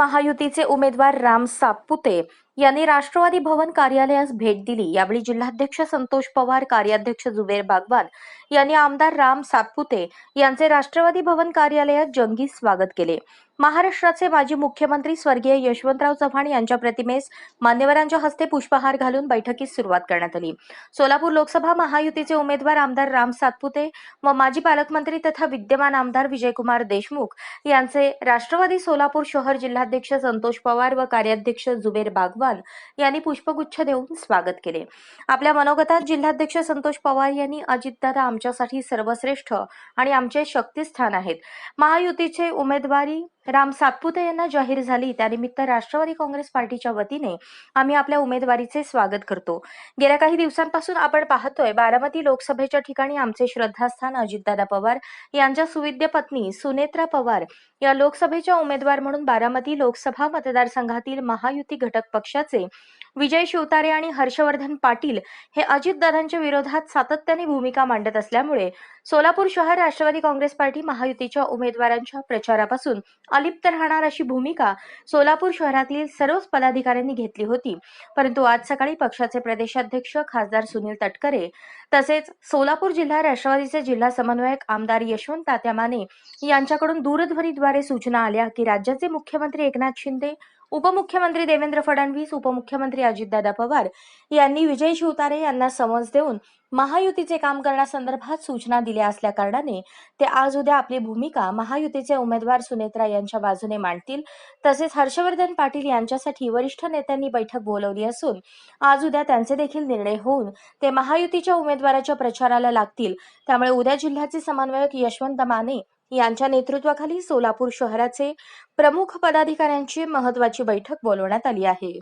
महायुतीचे उमेदवार राम सातपुते यांनी राष्ट्रवादी भवन कार्यालयास भेट दिली. यावेळी जिल्हाध्यक्ष संतोष पवार कार्याध्यक्ष जुबेर बागवान यांनी आमदार राम सातपुते यांचे राष्ट्रवादी भवन कार्यालयात जंगी स्वागत केले. महाराष्ट्राचे माजी मुख्यमंत्री स्वर्गीय यशवंतराव चव्हाण यांच्या प्रतिमेस मान्यवरांच्या हस्ते पुष्पहार घालून बैठकीस सुरुवात करण्यात आली. सोलापूर लोकसभा महायुतीचे उमेदवार आमदार राम सातपुते व माजी पालकमंत्री तथा विद्यमान आमदार विजयकुमार देशमुख यांचे राष्ट्रवादी सोलापूर शहर जिल्हाध्यक्ष संतोष पवार व कार्याध्यक्ष जुबेर बागवान यांनी पुष्पगुच्छ देऊन स्वागत केले. आपल्या मनोगतात जिल्हाध्यक्ष संतोष पवार यांनी अजितदादा आमच्यासाठी सर्वश्रेष्ठ आणि आमचे शक्तिस्थान आहेत. महायुतीचे उमेदवारी राम सातपुते यांना जाहीर झाली. त्यानिमित्त राष्ट्रवादी काँग्रेस पार्टीच्या वतीने आम्ही आपल्या उमेदवारीचे स्वागत करतो. गेल्या काही दिवसांपासून आपण पाहतोय बारामती लोकसभेच्या ठिकाणी आमचे श्रद्धास्थान अजितदादा पवार यांच्या सुविद्य पत्नी सुनेत्रा पवार या लोकसभेच्या उमेदवार म्हणून बारामती लोकसभा मतदारसंघातील महायुती घटक पक्षाचे विजय शिवतारे आणि हर्षवर्धन पाटील हे अजितदादांच्या विरोधात सातत्याने भूमिका मांडत असल्यामुळे सोलापूर शहर राष्ट्रवादी काँग्रेस पार्टी महायुतीच्या उमेदवारांच्या प्रचारापासून अलिप्त राहणार अशी भूमिका सोलापूर शहरातील सर्वच पदाधिकाऱ्यांनी घेतली होती. परंतु आज सकाळी पक्षाचे प्रदेशाध्यक्ष खासदार सुनील तटकरे तसेच सोलापूर जिल्हा राष्ट्रवादीचे जिल्हा समन्वयक आमदार यशवंत तात्या माने यांच्याकडून दूरध्वनीद्वारे सूचना आल्या की राज्याचे मुख्यमंत्री एकनाथ शिंदे उपमुख्यमंत्री देवेंद्र फडणवीस उपमुख्यमंत्री अजितदादा पवार यांनी विजय शिवतारे यांना समज देऊन महायुतीचे काम करण्यासंदर्भात सूचना दिल्या असल्या कारणाने ते आज उद्या आपली भूमिका महायुतीचे उमेदवार सुनेत्रा यांच्या बाजूने मांडतील. तसेच हर्षवर्धन पाटील यांच्यासाठी वरिष्ठ नेत्यांनी बैठक बोलवली असून आज उद्या त्यांचे देखील निर्णय होऊन ते महायुतीच्या उमेदवाराच्या प्रचाराला लागतील. त्यामुळे उद्या जिल्ह्याचे समन्वयक यशवंत माने यांच्या नेतृत्वाखाली सोलापूर शहराचे प्रमुख पदाधिकाऱ्यांची महत्वाची बैठक बोलवण्यात आली आहे.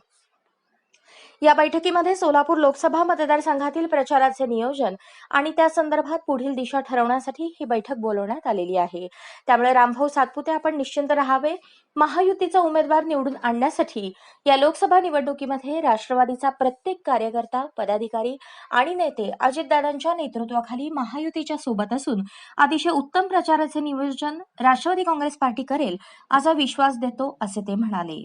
या बैठकीमध्ये सोलापूर लोकसभा मतदारसंघातील प्रचाराचे नियोजन आणि त्या संदर्भात पुढील दिशा ठरवण्यासाठी ही बैठक बोलवण्यात आलेली आहे. त्यामुळे रामभाऊ सातपुते आपण निश्चिंत राहावे. महायुतीचा उमेदवार निवडून आणण्यासाठी या लोकसभा निवडणुकीमध्ये राष्ट्रवादीचा प्रत्येक कार्यकर्ता पदाधिकारी आणि नेते अजितदादांच्या नेतृत्वाखाली महायुतीच्या सोबत असून अतिशय उत्तम प्रचाराचे नियोजन राष्ट्रवादी काँग्रेस पार्टी करेल असा विश्वास देतो असे ते म्हणाले.